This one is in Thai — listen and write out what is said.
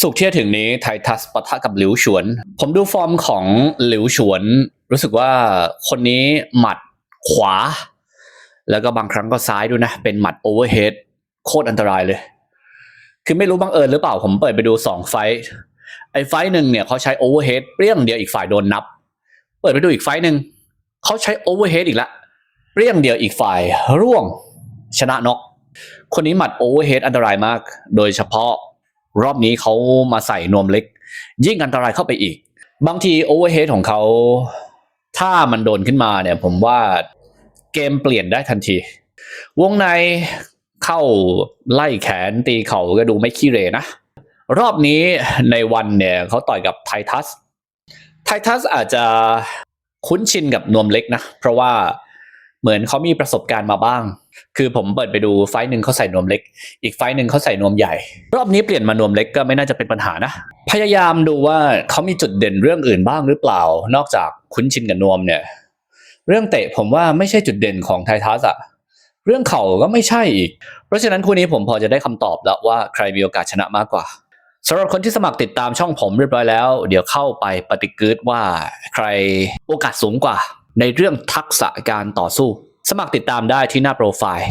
สุกร์ที่จะถึงนี้ไททัสปะทะกับหลิวฉวน ผมดูฟอร์มของหลิวฉวน รู้สึกว่าคนนี้หมัดขวา แล้วก็บางครั้งก็ซ้ายด้วยนะ เป็นหมัดโอเวอร์เฮดโคตรอันตรายเลย คือไม่รู้บังเอิญหรือเปล่าผมเปิดไปดูสองไฟท์ไอ้ไฟหนึ่งเนี่ยเขาใช้โอเวอร์เฮดเปรี้ยงเดียวอีกฝ่ายโดนนับ เปิดไปดูอีกไฟหนึ่งเขาใช้โอเวอร์เฮดอีกละเปรี้ยงเดียวอีกฝ่ายร่วงชนะนกคนนี้หมัดโอเวอร์เฮดอันตรายมาก โดยเฉพาะ รอบนี้เขามาใส่นวมเล็ก ยิ่งอันตรายเข้าไปอีก บางทีโอเวอร์เฮดของเขา ถ้ามันโดนขึ้นมาเนี่ย ผมว่าเกมเปลี่ยนได้ทันที วงในเข้าไล่แขนตีเข่าก็ดูไม่ขี้เรนะ รอบนี้ในวันเนี่ยเขาต่อยกับไททัส ไททัสอาจจะคุ้นชินกับนวมเล็กนะ เพราะว่าเหมือนเขามีประสบการณ์มาบ้าง คือผมเปิดไปดูไฟหนึ่งเขาใส่นวมเล็ก อีกไฟหนึ่งเขาใส่นวมใหญ่ รอบนี้เปลี่ยนมานวมเล็กก็ไม่น่าจะเป็นปัญหานะ พยายามดูว่าเขามีจุดเด่นเรื่องอื่นบ้างหรือเปล่า นอกจากคุ้นชินกับนวมเนี่ย เรื่องเตะผมว่าไม่ใช่จุดเด่นของไททัสอะเรื่องเข่าก็ไม่ใช่อีก เพราะฉะนั้นคู่นี้ผมพอจะได้คำตอบแล้วว่าใครมีโอกาสชนะมากกว่าสำหรับคนที่สมัครติดตามช่องผมเรียบร้อยแล้ว เดี๋ยวเข้าไปปฏิกิริว่าใครโอกาสสูงกว่า ในเรื่องทักษะการต่อสู้ สมัครติดตามได้ที่หน้าโปรไฟล์